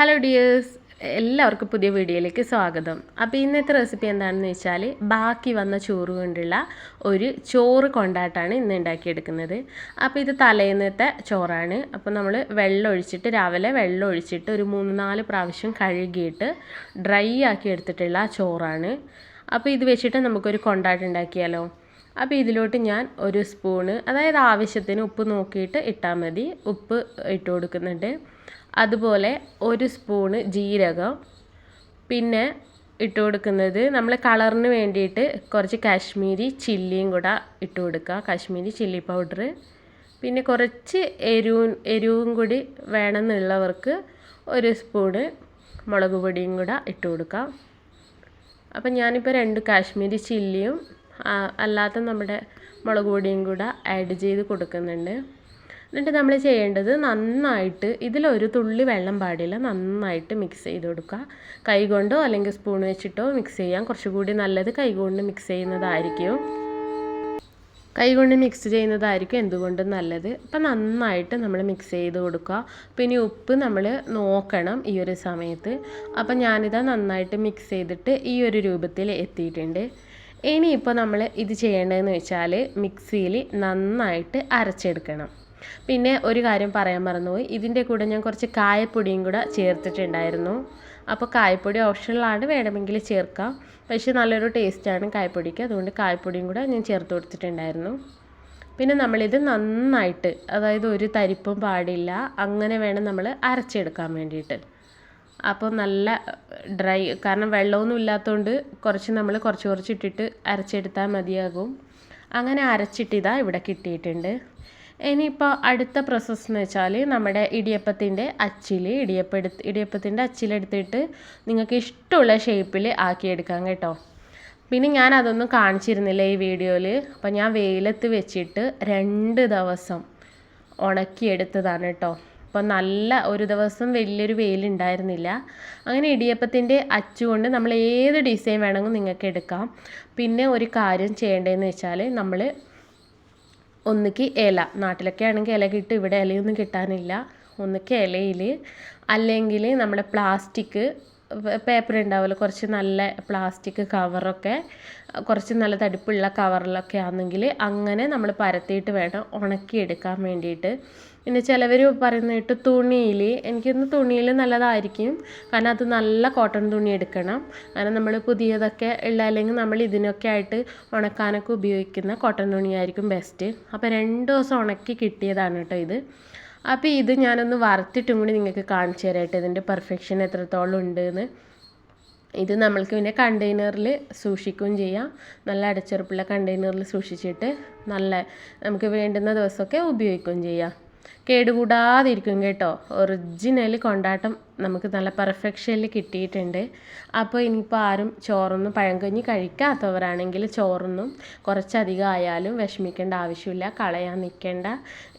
Hello dears എല്ലാവർക്കും പുതിയ വീഡിയോയിലേക്ക് സ്വാഗതം. അപ്പോൾ ഇന്നത്തെ റെസിപ്പി എന്താണെന്ന് വെച്ചാൽ ബാക്കി വന്ന ചോറ് കൊണ്ടുള്ള ഒരു ചോറ് കൊണ്ടാട്ടാണ് ഇന്ന് ഉണ്ടാക്കിയെടുക്കുന്നത്. അപ്പോൾ ഇത് തലേന്നത്തെ ചോറാണ്. അപ്പോൾ നമ്മൾ വെള്ളം ഒഴിച്ചിട്ട് രാവിലെ വെള്ളം ഒഴിച്ചിട്ട് ഒരു മൂന്ന് നാല് പ്രാവശ്യം കഴുകിയിട്ട് ഡ്രൈ ആക്കി എടുത്തിട്ടുള്ള ചോറാണ്. അപ്പോൾ ഇത് വെച്ചിട്ട് നമുക്കൊരു കൊണ്ടാട്ടം ഉണ്ടാക്കിയാലോ? അപ്പോൾ ഇതിലോട്ട് ഞാൻ ഒരു സ്പൂണ് അതായത് ആവശ്യത്തിന് ഉപ്പ് നോക്കിയിട്ട് ഇട്ടാൽ മതി. ഉപ്പ് ഇട്ട് കൊടുക്കുന്നുണ്ട്. അതുപോലെ ഒരു സ്പൂണ് ജീരകം. പിന്നെ ഇട്ട് കൊടുക്കുന്നത് നമ്മൾ കളറിന് വേണ്ടിയിട്ട് കുറച്ച് കാശ്മീരി ചില്ലിയും കൂടെ ഇട്ട് കൊടുക്കുക. കാശ്മീരി ചില്ലി പൗഡർ പിന്നെ കുറച്ച് എരിവും എരിവും കൂടി വേണമെന്നുള്ളവർക്ക് ഒരു സ്പൂണ് മുളക് പൊടിയും കൂടെ ഇട്ട് കൊടുക്കാം. അപ്പം ഞാനിപ്പോൾ രണ്ട് കാശ്മീരി ചില്ലിയും അല്ലാത്ത നമ്മുടെ മുളക് പൊടിയും കൂടെ ആഡ് ചെയ്ത് കൊടുക്കുന്നുണ്ട്. എന്നിട്ട് നമ്മൾ ചെയ്യേണ്ടത് നന്നായിട്ട് ഇതിലൊരു തുള്ളി വെള്ളം പാടില്ല. നന്നായിട്ട് മിക്സ് ചെയ്ത് കൊടുക്കുക. കൈകൊണ്ടോ അല്ലെങ്കിൽ സ്പൂൺ വെച്ചിട്ടോ മിക്സ് ചെയ്യാം. കുറച്ചുകൂടി നല്ലത് കൈകൊണ്ട് മിക്സ് ചെയ്യുന്നതായിരിക്കും. കൈകൊണ്ട് മിക്സ് ചെയ്യുന്നതായിരിക്കും എന്തുകൊണ്ടും നല്ലത്. അപ്പം നന്നായിട്ട് നമ്മൾ മിക്സ് ചെയ്ത് കൊടുക്കുക. പിന്നെ ഉപ്പ് നമ്മൾ നോക്കണം ഈ ഒരു സമയത്ത്. അപ്പം ഞാനിതാ നന്നായിട്ട് മിക്സ് ചെയ്തിട്ട് ഈ ഒരു രൂപത്തിൽ എത്തിയിട്ടുണ്ട്. ഇനിയിപ്പോൾ നമ്മൾ ഇത് ചെയ്യേണ്ടതെന്ന് വെച്ചാൽ മിക്സിയിൽ നന്നായിട്ട് അരച്ചെടുക്കണം. പിന്നെ ഒരു കാര്യം പറയാൻ മറന്നുപോയി. ഇതിന്റെ കൂടെ ഞാൻ കുറച്ച് കായപ്പൊടിയും കൂടെ ചേർത്തിട്ടുണ്ടായിരുന്നു. അപ്പോൾ കായപ്പൊടി ഓപ്ഷനിലാണ് വേണമെങ്കിൽ ചേർക്കാം. പക്ഷേ നല്ലൊരു ടേസ്റ്റാണ് കായപ്പൊടിക്ക്. അതുകൊണ്ട് കായപ്പൊടിയും കൂടെ ഞാൻ ചേർത്ത് കൊടുത്തിട്ടുണ്ടായിരുന്നു. പിന്നെ നമ്മളിത് നന്നായിട്ട് അതായത് ഒരു തരിപ്പും പാടില്ല അങ്ങനെ വേണം നമ്മൾ അരച്ചെടുക്കാൻ വേണ്ടിയിട്ട്. അപ്പോൾ നല്ല ഡ്രൈ കാരണം വെള്ളമൊന്നും ഇല്ലാത്തതുകൊണ്ട് കുറച്ച് നമ്മൾ കുറച്ച് കുറച്ച് ഇട്ടിട്ട് അരച്ചെടുത്താൽ മതിയാകും. അങ്ങനെ അരച്ചിട്ടിതാ ഇവിടെ കിട്ടിയിട്ടുണ്ട്. ഇനിയിപ്പോൾ അടുത്ത പ്രോസസ്സ് എന്ന് വെച്ചാൽ നമ്മുടെ ഇടിയപ്പത്തിന്റെ അച്ചിൽ ഇടിയപ്പം എടുത്ത് ഇടിയപ്പത്തിന്റെ അച്ചിലെടുത്തിട്ട് നിങ്ങൾക്ക് ഇഷ്ടമുള്ള ഷേപ്പിൽ ആക്കിയെടുക്കാം കേട്ടോ. പിന്നെ ഞാൻ അതൊന്നും കാണിച്ചിരുന്നില്ല ഈ വീഡിയോയിൽ അപ്പോൾ ഞാൻ വെയിലത്ത് വെച്ചിട്ട് രണ്ട് ദിവസം ഉണക്കിയെടുത്തതാണ് കേട്ടോ. അപ്പോൾ നല്ല ഒരു ദിവസം വലിയൊരു വെയിലുണ്ടായിരുന്നില്ല. അങ്ങനെ ഇടിയപ്പത്തിന്റെ അച്ചുകൊണ്ട് നമ്മൾ ഏത് ഡിസൈൻ വേണമെങ്കിലും നിങ്ങൾക്ക് എടുക്കാം. പിന്നെ ഒരു കാര്യം ചെയ്യേണ്ടതെന്ന് വെച്ചാൽ നമ്മൾ ഒന്നിക്ക് ഇല നാട്ടിലൊക്കെ ആണെങ്കിൽ ഇല കിട്ടും ഇവിടെ ഇലയൊന്നും കിട്ടാനില്ല. ഒന്നിക്ക് ഇലയിൽ അല്ലെങ്കിൽ നമ്മുടെ പ്ലാസ്റ്റിക് പേപ്പർ ഉണ്ടാവുമല്ലോ കുറച്ച് നല്ല പ്ലാസ്റ്റിക് കവറൊക്കെ കുറച്ച് നല്ല തടിപ്പുള്ള കവറിലൊക്കെ ആണെങ്കിൽ അങ്ങനെ നമ്മൾ പരത്തിയിട്ട് വേണം ഉണക്കിയെടുക്കാൻ വേണ്ടിയിട്ട്. പിന്നെ ചിലവർ പറയുന്ന കേട്ട് തുണിയിൽ എനിക്കൊന്ന് തുണിയിൽ നല്ലതായിരിക്കും. കാരണം അത് നല്ല കോട്ടൺ തുണി എടുക്കണം. കാരണം നമ്മൾ പുതിയതൊക്കെ ഉള്ള അല്ലെങ്കിൽ നമ്മൾ ഇതിനൊക്കെ ആയിട്ട് ഉണക്കാനൊക്കെ ഉപയോഗിക്കുന്ന കോട്ടൺ തുണിയായിരിക്കും ബെസ്റ്റ് അപ്പോൾ രണ്ട് ദിവസം ഉണക്കി കിട്ടിയതാണ് കേട്ടോ ഇത്. അപ്പോൾ ഇത് ഞാനൊന്ന് വറുത്തിട്ടും കൂടി നിങ്ങൾക്ക് കാണിച്ചു തരാം ഇതിന്റെ പെർഫെക്ഷൻ എത്രത്തോളം ഉണ്ട് എന്ന് ഇത് നമ്മൾക്ക് പിന്നെ കണ്ടെയ്നറിൽ സൂക്ഷിക്കുകയും ചെയ്യാം. നല്ല അടച്ചുറപ്പുള്ള കണ്ടെയ്നറിൽ സൂക്ഷിച്ചിട്ട് നല്ല നമുക്ക് വേണ്ടുന്ന ദിവസമൊക്കെ ഉപയോഗിക്കുകയും ചെയ്യാം. കേടുകൂടാതിരിക്കും കേട്ടോ. ഒറിജിനൽ കൊണ്ടാട്ടം നമുക്ക് നല്ല പെർഫെക്ഷനിൽ കിട്ടിയിട്ടുണ്ട്. അപ്പോൾ ഇനിയിപ്പോൾ ആരും ചോറൊന്നും പഴങ്കഞ്ഞി കഴിക്കാത്തവരാണെങ്കിൽ ചോറൊന്നും കുറച്ചധികം ആയാലും വിഷമിക്കേണ്ട ആവശ്യമില്ല. കളയാൻ നിൽക്കേണ്ട.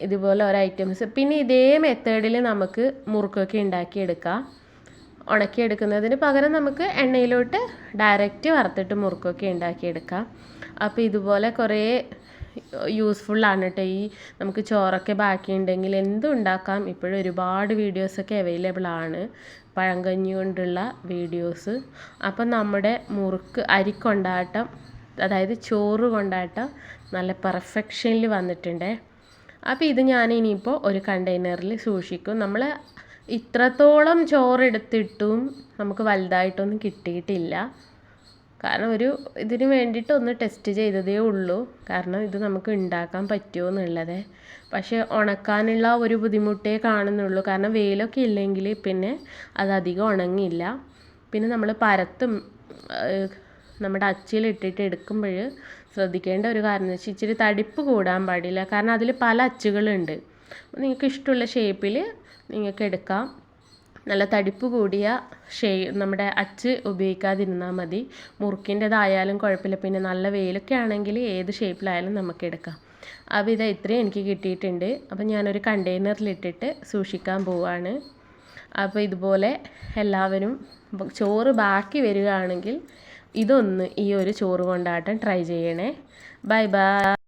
ഇതുപോലെ ഓരോ ഐറ്റംസ് പിന്നെ ഇതേ മെത്തേഡിൽ നമുക്ക് മുറുക്കൊക്കെ ഉണ്ടാക്കിയെടുക്കാം. ഉണക്കിയെടുക്കുന്നതിന് പകരം നമുക്ക് എണ്ണയിലോട്ട് ഡയറക്റ്റ് വറുത്തിട്ട് മുറുക്കൊക്കെ ഉണ്ടാക്കിയെടുക്കാം. അപ്പോൾ ഇതുപോലെ കുറേ യൂസ്ഫുള്ളാണ് കേട്ടോ ഈ നമുക്ക് ചോറൊക്കെ ബാക്കിയുണ്ടെങ്കിൽ എന്തും ഉണ്ടാക്കാം ഇപ്പോഴും ഒരുപാട് വീഡിയോസൊക്കെ അവൈലബിൾ ആണ്. പഴങ്കഞ്ഞി കൊണ്ടുള്ള വീഡിയോസ് അപ്പം നമ്മുടെ മുറുക്ക് അരിക്കൊണ്ടാട്ടം അതായത് ചോറ് കൊണ്ടാട്ടം നല്ല പെർഫെക്ഷനിൽ വന്നിട്ടുണ്ട്. അപ്പോൾ ഇത് ഞാൻ ഇനിയിപ്പോൾ ഒരു കണ്ടെയ്നറിൽ സൂക്ഷിക്കും. നമ്മൾ ഇത്രത്തോളം ചോറെടുത്തിട്ടും നമുക്ക് വലുതായിട്ടൊന്നും കിട്ടിയിട്ടില്ല. കാരണം ഒരു ഇതിന് വേണ്ടിയിട്ട് ഒന്ന് ടെസ്റ്റ് ചെയ്തതേ ഉള്ളൂ. കാരണം ഇത് നമുക്ക് ഉണ്ടാക്കാൻ പറ്റുമോ എന്നുള്ളത്. പക്ഷേ ഉണക്കാനുള്ള ഒരു ബുദ്ധിമുട്ടേ കാണുന്നുള്ളൂ. കാരണം വെയിലൊക്കെ ഇല്ലെങ്കിൽ പിന്നെ അത് അധികം ഉണങ്ങില്ല പിന്നെ നമ്മൾ പരത്തും നമ്മുടെ അച്ചിലിട്ടിട്ട് എടുക്കുമ്പോൾ ശ്രദ്ധിക്കേണ്ട ഒരു കാരണം എന്ന് വെച്ചാൽ ഇച്ചിരി തടിപ്പ് കൂടാൻ പാടില്ല. കാരണം അതിൽ പല അച്ചുകളുണ്ട്. നിങ്ങൾക്ക് ഇഷ്ടമുള്ള ഷേപ്പിൽ നിങ്ങൾക്ക് എടുക്കാം. നല്ല തടിപ്പ് കൂടിയ ഷേ നമ്മുടെ അച്ച് ഉപയോഗിക്കാതിരുന്നാൽ മതി. മുറുക്കിന്റെതായാലും കുഴപ്പമില്ല. പിന്നെ നല്ല വെയിലൊക്കെ ആണെങ്കിൽ ഏത് ഷേപ്പിലായാലും നമുക്ക് എടുക്കാം. അപ്പോൾ ഇത് ഇത്രയും എനിക്ക് കിട്ടിയിട്ടുണ്ട്. അപ്പോൾ ഞാനൊരു കണ്ടെയ്നറിലിട്ടിട്ട് സൂക്ഷിക്കാൻ പോവാണ്. അപ്പോൾ ഇതുപോലെ എല്ലാവരും ചോറ് ബാക്കി വരികയാണെങ്കിൽ ഇതൊന്ന് ഈ ഒരു ചോറ് കൊണ്ടാട്ടം ട്രൈ ചെയ്യണേ. Bye bye.